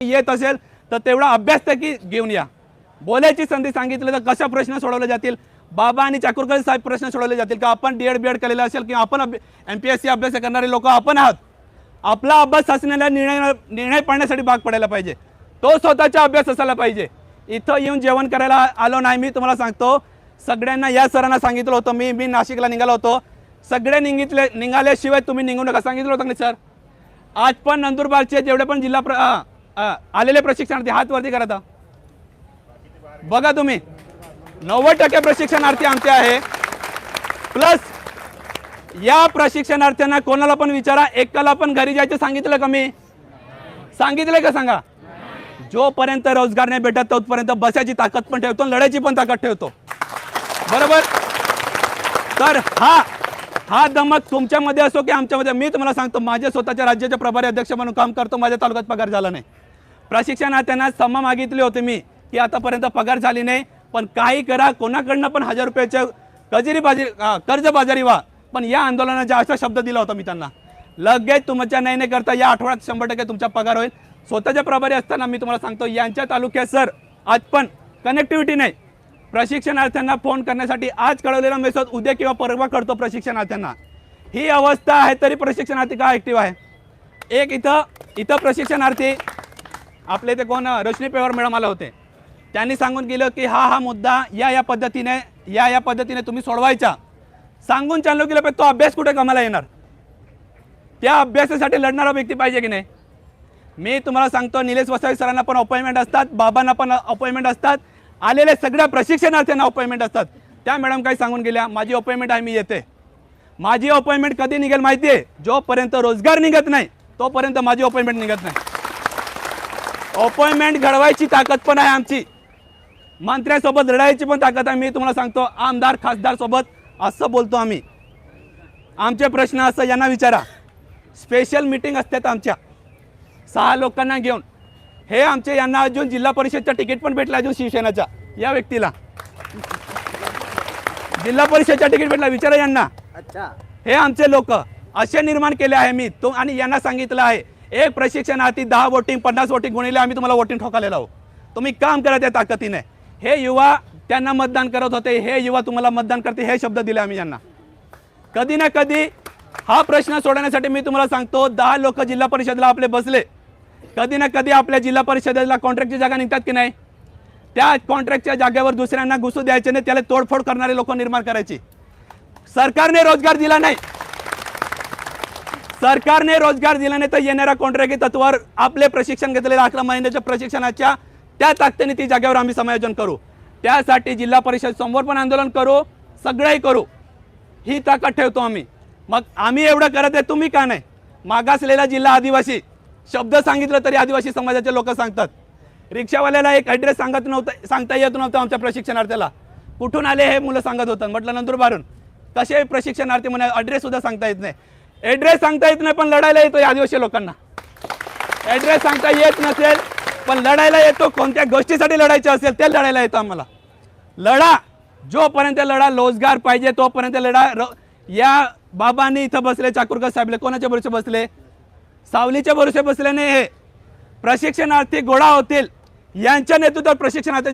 येत असेल तर तेवढा अभ्यास तर की घेऊन या. बोलायची संधी सांगितली तर कशा प्रश्न सोडवले जातील? बाबा आणि चाकूरकर साहेब प्रश्न सोडवले जातील का? आपण डी एड बी एड केलेलं असेल किंवा आपण एम पी एस सी अभ्यास करणारे लोक आपण आहात. आपला अभ्यास असण्याला निर्णय निर्णय पाडण्यासाठी भाग पडायला पाहिजे. तो स्वतःचा अभ्यास असायला पाहिजे. इथं येऊन जेवण करायला आलो नाही मी तुम्हाला सांगतो. सगळ्यांना या सरांना सांगितलं होतं मी मी नाशिकला निघालो होतो. सगळे निघितले निघाल्याशिवाय तुम्ही निघू नका. सांगितलं होतं ना सर? आज पण नंदुरबारचे जेवढे पण जिल्हा प्र आलेले प्रशिक्षणार्थी हात वरती करा आता. बघा तुम्ही. नव्वद टक्के प्रशिक्षणार्थी आमचे आहे. प्लस या प्रशिक्षणार्थ्यांना कोणाला पण विचारा एकाला पण घरी जायचं सांगितलं का मी? सांगितलं का सांगा? जोपर्यंत रोजगार नाही भेटत तोपर्यंत बसायची ताकद पण ठेवतो आणि लढायची पण ताकद ठेवतो. बरोबर? तर हा हा दमक तुमच्यामध्ये असो की आमच्यामध्ये. मी तुम्हाला सांगतो माझ्या स्वतःच्या राज्याचे प्रभारी अध्यक्ष म्हणून काम करतो माझ्या तालुक्यात पगार झाला नाही. प्रशिक्षणार्थ्यांना सम मागितली होती मी की आतापर्यंत पगार झाली नाही पण काही करा कोणाकडनं पण हजार रुपयाच्या कजेरी बाजारी कर्जबाजारी कर्ज बाजारी व्हा. पण या आंदोलनाचा असा शब्द दिला होता मी त्यांना लगेच तुमच्या नाही नाही करता या आठवड्यात शंभर टक्के तुमचा पगार होईल. स्वतःच्या प्रभारी असताना मी तुम्हाला सांगतो यांच्या तालुक्यात सर आज पण कनेक्टिव्हिटी नाही. प्रशिक्षणार्थ्यांना फोन करण्यासाठी आज कळवलेला मेसेज उद्या किंवा परवा करतो प्रशिक्षणार्थ्यांना. ही अवस्था आहे तरी प्रशिक्षणार्थी का ॲक्टिव्ह आहे? एक इथं इथं प्रशिक्षणार्थी आपले ते कोण रोशनी पेवर मॅडम आले होते. त्यांनी सांगून गेलं की हा हा मुद्दा या या पद्धतीने या या पद्धतीने तुम्ही सोडवायचा. सांगून चाललो गेलं पाहिजे तो अभ्यास कुठे कामाला येणार? त्या अभ्यासासाठी लढणारा व्यक्ती पाहिजे की नाही? मी तुम्हाला सांगतो निलेश वसावी सरांना पण अपॉइंटमेंट असतात बाबांना पण अपॉइंटमेंट असतात. आलेल्या सगळ्या प्रशिक्षणार्थ्यांना अपॉइंटमेंट असतात. त्या मॅडम काही सांगून गेल्या माझी अपॉइंटमेंट आहे मी येते. माझी अपॉइंटमेंट कधी निघेल माहिती आहे जोपर्यंत रोजगार निघत नाही तोपर्यंत माझी अपॉइंटमेंट निघत नाही. अपॉइंटमेंट घडवायची ताकद पण आहे आमची. मंत्र्यासोबत लढायची पण ताकद आहे. मी तुम्हाला सांगतो आमदार खासदार सोबत असं बोलतो आम्ही. आमचे प्रश्न असं यांना विचारा. स्पेशल मिटिंग असतात आमच्या. सहा लोकांना घेऊन. हे आमचे यांना अजून जिल्हा परिषदचं तिकीट पण भेटलं अजून शिवसेनाच्या या व्यक्तीला. जिल्हा परिषदच्या तिकीट भेटला विचारा यांना. अच्छा. हे आमचे लोक असे निर्माण केले आहे मी. तो आणि यांना सांगितलं आहे. एक प्रशिक्षण हाती दहा वोटिंग पन्नास वोटिंग गुणिले आम्ही तुम्हाला वोटिंग ठोकायला लावू तुम्ही काम करा त्या ताकदीने. हे युवा त्यांना मतदान करत होते हे युवा तुम्हाला मतदान करते हे शब्द दिले आम्ही यांना. कधी ना कधी हा प्रश्न सोडवण्यासाठी मी तुम्हाला सांगतो दहा लोक जिल्हा परिषदेला आपले बसले. कधी ना कधी आपल्या जिल्हा परिषदेला कॉन्ट्रॅक्टची जागा निघतात की नाही? त्या कॉन्ट्रॅक्टच्या जागेवर दुसऱ्यांना घुसू द्यायचे नाही त्याला तोडफोड करणारे लोक निर्माण करायची. सरकारने रोजगार दिला नाही. सरकारने रोजगार दिला नाही तर येणाऱ्या कॉन्ट्रॅक्टी तत्वावर आपले प्रशिक्षण घेतलेल्या अकरा महिन्याच्या प्रशिक्षणाच्या त्या ताकदीने ती जागेवर आम्ही समायोजन करू. त्यासाठी जिल्हा परिषद समोर पण आंदोलन करू सगळंही करू. ही ताकद ठेवतो आम्ही. मग आम्ही एवढं करत आहे तुम्ही का नाही? मागासलेला जिल्हा आदिवासी. शब्द सांगितलं तरी आदिवासी समाजाचे लोक सांगतात. रिक्षावाल्याला एक ॲड्रेस सांगत नव्हतं सांगता येत नव्हतं आमच्या प्रशिक्षणार्थ्याला कुठून आले हे मुलं सांगत होतं. म्हटलं नंदुरबारून कसे प्रशिक्षणार्थी म्हणा ॲड्रेससुद्धा सांगता येत नाही. ॲड्रेस सांगता येत नाही पण लढायला येतो आदिवासी लोकांना. ॲड्रेस सांगता येत नसेल पण लढायला येतो कोणत्या गोष्टीसाठी लढायचं असेल ते लढायला येतो आम्हाला. लढा जोपर्यंत लढा रोजगार पाहिजे तोपर्यंत लढा या बाबांनी इथं बसले चाकूरकर साहेबले कोणाच्या भरोसे बसले? सावलीच्या भरोसे बसले नाही हे. प्रशिक्षणार्थी गोळा होतील. यांच्या नेतृत्वात प्रशिक्षणार्थी